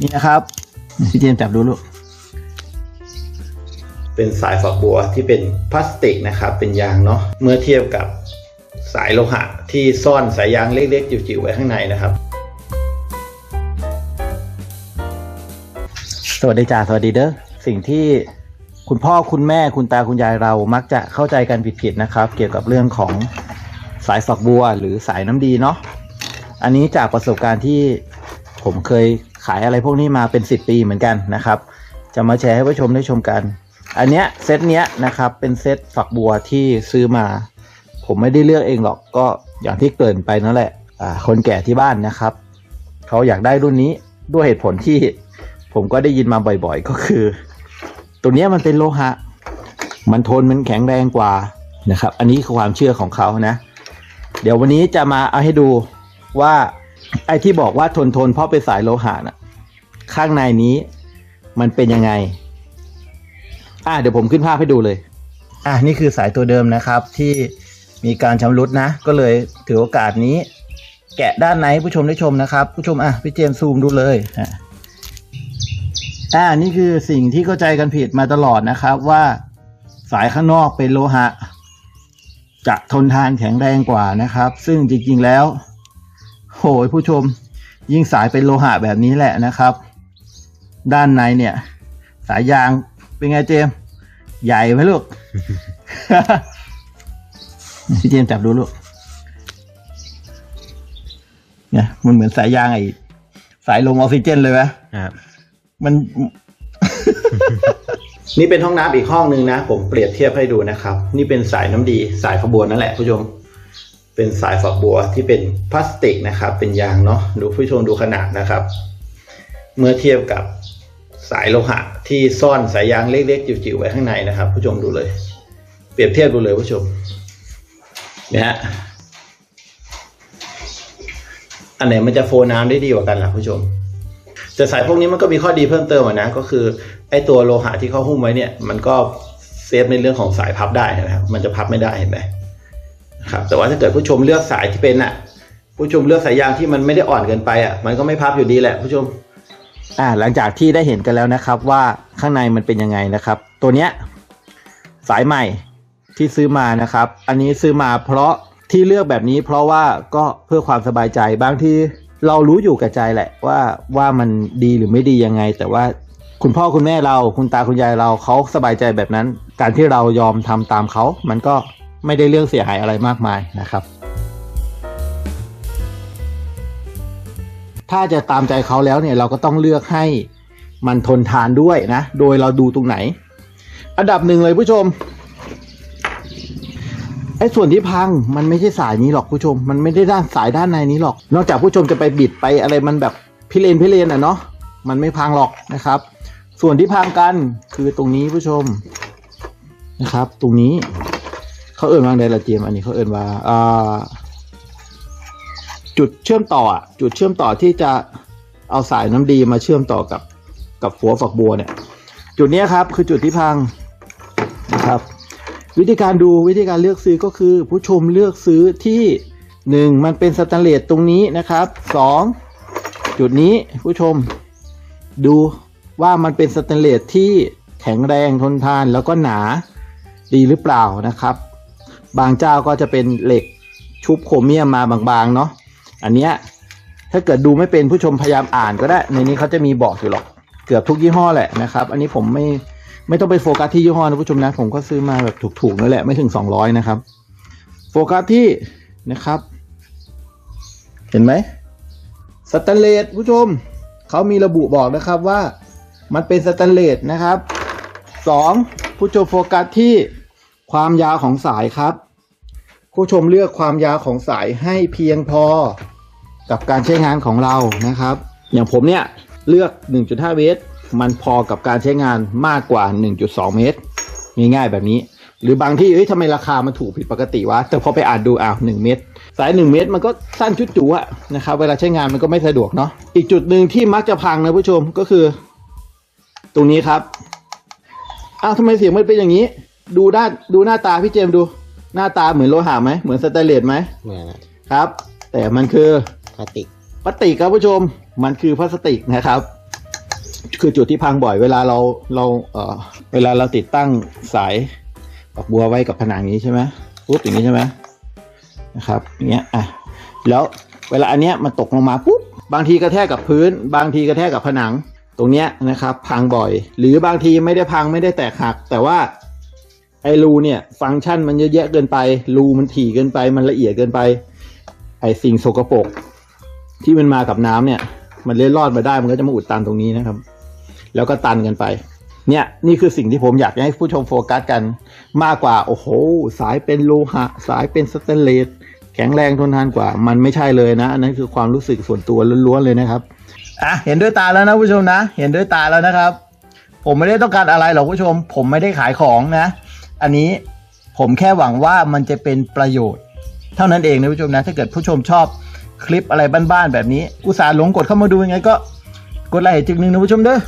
นี่นะครับพี่เจมส์จับดูลูกเป็นสายฝักบัวที่เป็นพลาสติกนะครับ เป็นยางเนาะเมื่อเทียบกับสายโลหะที่ซ่อนสายยางเล็กๆจิ๋วๆไว้ข้างในนะครับ สวัสดีจ่าสวัสดีเด้อสิ่งที่คุณพ่อคุณแม่คุณตาคุณยายเรามักจะเข้าใจกันผิดๆนะครับ เกี่ยวกับเรื่องของสายฝักบัวหรือสายน้ำดีเนาะอันนี้จากประสบการณ์ที่ผมเคย ขายอะไรพวกนี้มาเป็นสิบปีเหมือนกันนะครับ จะมาแชร์ให้ผู้ชมได้ชมกัน อันเนี้ยเซตเนี้ยนะครับเป็นเซตฝักบัวที่ซื้อมา ผมไม่ได้เลือกเองหรอกก็อย่างที่เกินไปนั่นแหละอ่าคนแก่ที่บ้านนะครับเขาอยากได้รุ่นนี้ด้วยเหตุผลที่ผมก็ได้ยินมาบ่อยๆ ก็คือ ตัวเนี้ยมันเป็นโลหะ มันทนมันแข็งแรงกว่านะครับ อันนี้คือความเชื่อของเขานะ เดี๋ยววันนี้จะมาเอาให้ดูว่า ไอ้ที่บอกว่าทนทนเพราะเป็นสายโลหะน่ะ ข้างในนี้มันเป็นยังไง อะเดี๋ยวผมขึ้นภาพให้ดูเลย อะนี่คือสายตัวเดิมนะครับ ที่มีการชำรุดนะ ก็เลยถือโอกาสนี้ แกะด้านในให้ผู้ชมได้ชมนะครับ ผู้ชมอะพี่เจมส์ซูมดูเลยอะอ่านี่คือสิ่งที่เข้าใจกันผิดมาตลอดนะครับว่าสายข้างนอกเป็นโลหะ จะทนทานแข็งแรงกว่านะครับ ซึ่งจริงๆแล้ว โหยผู้ชมยิ่งสายเป็นโลหะแบบนี้แหละนะครับ ด้านในเนี่ย สายยางเป็นไงเจมส์ใหญ่ไหมลูก พี่เจมส์จับดูลูกเนี่ยมันเหมือนสายยางไอ้สายลมออกซิเจนเลยไหมครับ มัน นี่เป็นห้องน้ำอีกห้องหนึ่งนะ ผมเปรียบเทียบให้ดูนะครับ นี่เป็นสายน้ำดีสายฝักบัวนั่นแหละผู้ชม เป็นสายฝักบัวที่เป็นพลาสติกนะครับ เป็นยางเนาะดูผู้ชมดูขนาดนะครับ เมื่อเทียบกับสายโลหะที่ซ่อนสายยางเล็กๆจิ๋วๆไว้ข้างในนะครับ ผู้ชมดูเลย เปรียบเทียบดูเลยผู้ชมนี่ยฮะอันไหนมันจะโฟน้ำได้ดีกว่ากันล่ะผู้ชม แต่สายพวกนี้มันก็มีข้อดีเพิ่มเติมอะนะ ก็คือไอ้ตัวโลหะที่เขาหุ้มไว้เนี่ย มันก็เซฟในเรื่องของสายพับได้นะครับ มันจะพับไม่ได้เห็นไหม ครับแต่ว่าถ้าเกิดผู้ชมเลือกสายที่เป็นอะ ผู้ชมเลือกสายยางที่มันไม่ได้อ่อนเกินไปอะมันก็ไม่พับอยู่ดีแหละผู้ชม อ่าหลังจากที่ได้เห็นกันแล้วนะครับว่าข้างในมันเป็นยังไงนะครับ ตัวเนี้ยสายใหม่ที่ซื้อมานะครับ อันนี้ซื้อมาเพราะที่เลือกแบบนี้ เพราะว่าก็เพื่อความสบายใจบางทีเรารู้อยู่กับใจแหละว่าว่ามันดีหรือไม่ดียังไง แต่ว่าคุณพ่อคุณแม่เราคุณตาคุณยายเราเขาสบายใจแบบนั้น การที่เรายอมทำตามเขา มันก็ ไม่ได้เรื่องเสียหายอะไรมากมายนะครับ ถ้าจะตามใจเขาแล้วเนี่ยเราก็ต้องเลือกให้มันทนทานด้วยนะ โดยเราดูตรงไหน อันดับหนึ่งเลยผู้ชมไอ้ส่วนที่พังมันไม่ใช่สายนี้หรอกผู้ชม มันไม่ได้ด้านสายด้านในนี้หรอก นอกจากผู้ชมจะไปบิดไปอะไรมันแบบพิเรนพิเรนอะเนาะมันไม่พังหรอกนะครับ ส่วนที่พังกันคือตรงนี้ผู้ชมนะครับ ตรงนี้ เขาเอ่นว่าไงละเจมอันนี้เขาเอ่นว่าอ่าจุดเชื่อมต่อจุดเชื่อมต่อที่จะเอาสายน้ำดีมาเชื่อมต่อกับกับหัวฝักบัวเนี่ย จุดนี้ครับ คือจุดที่พังนะครับ วิธีการดูวิธีการเลือกซื้อก็คือ ผู้ชมเลือกซื้อที่หนึ่งมันเป็นสแตนเลสตรงนี้นะครับสองจุดนี้ผู้ชมดูว่ามันเป็นสแตนเลสที่แข็งแรงทนทานแล้วก็หนาดีหรือเปล่านะครับ บางเจ้าก็จะเป็นเหล็กชุบโครเมียมมาบางๆเนาะอันเนี้ยถ้าเกิดดูไม่เป็นผู้ชมพยายามอ่านก็ได้ ในนี้เขาจะมีบอกอยู่หรอกเกือบทุกยี่ห้อแหละนะครับ อันนี้ผมไม่ไม่ต้องไปโฟกัสที่ยี่ห้อนะผู้ชมนะ ผมก็ซื้อมาแบบถูกๆนั่นแหละไม่ถึงสองร้อยนะครับ โฟกัสที่นะครับ เห็นไหมสแตนเลสผู้ชมเขามีระบุบอกนะครับว่ามันเป็นสแตนเลสนะครับสองผู้ชมโฟกัสที่ความยาวของสายครับ ผู้ชมเลือกความยาวของสายให้เพียงพอกับการใช้งานของเรานะครับ อย่างผมเนี่ยเลือก 1.5 เมตร มันพอกับการใช้งานมากกว่า 1.2 เมตร ง่ายๆแบบนี้ หรือบางที่เอ้ยทำไมราคามันถูกผิดปกติวะ แต่พอไปอ่านดูอ้าว1เมตร สาย 1 เมตรมันก็สั้นชุดจูอะนะครับ เวลาใช้งานมันก็ไม่สะดวกเนาะ อีกจุดหนึ่งที่มักจะพังนะผู้ชมก็คือ ตรงนี้ครับ อ้าวทำไมเสียงมันเป็นอย่างนี้ ดูด้านดูหน้าตาพี่เจมดู หน้าตาเหมือนโลหะไหมเหมือนสแตนเลสไหมเหมือนอะครับ แต่มันคือพลาสติกพลาสติกครับผู้ชมมันคือพลาสติกนะครับ คือจุดที่พังบ่อยเวลาเราเราเอ่อเวลาเราติดตั้งสายฝักบัวไว้กับผนังอย่างนี้ใช่ไหมปุ๊บอย่างนี้ใช่ไหมนะครับอย่างเงี้ยอะแล้วเวลาอันเนี้ยมันตกลงมาปุ๊บบางทีกระแทกกับพื้น บางทีกระแทกกับผนังตรงเนี้ยนะครับ พังบ่อย หรือบางทีไม่ได้พังไม่ได้แตกหัก แต่ว่า ไอ้รูเนี่ยฟังก์ชันมันเยอะแยะเกินไป รูมันถี่เกินไป มันละเอียดเกินไป ไอ้สิ่งสกปรกที่มันมากับน้ำเนี่ย มันเล็ดรอดมาได้มันก็จะมาอุดตันตรงนี้นะครับ แล้วก็ตันกันไป เนี่ยนี่คือสิ่งที่ผมอยากให้ผู้ชมโฟกัสกัน มากกว่าโอ้โห สายเป็นโลหะ สายเป็นสเตนเลสแข็งแรงทนทานกว่า มันไม่ใช่เลยนะอันนั้นคือความรู้สึกส่วนตัวล้วนๆเลยนะครับอะเห็นด้วยตาแล้วนะผู้ชมนะ เห็นด้วยตาแล้วนะครับ ผมไม่ได้ต้องการอะไรหรอกผู้ชม ผมไม่ได้ขายของนะ อันนี้ผมแค่หวังว่ามันจะเป็นประโยชน์ เท่านั้นเองนะผู้ชมนะ ถ้าเกิดผู้ชมชอบคลิปอะไรบ้านๆแบบนี้ อุตส่าห์หลงกดเข้ามาดูยังไงก็กดไลค์จึงหนึ่งนะผู้ชมเด้อ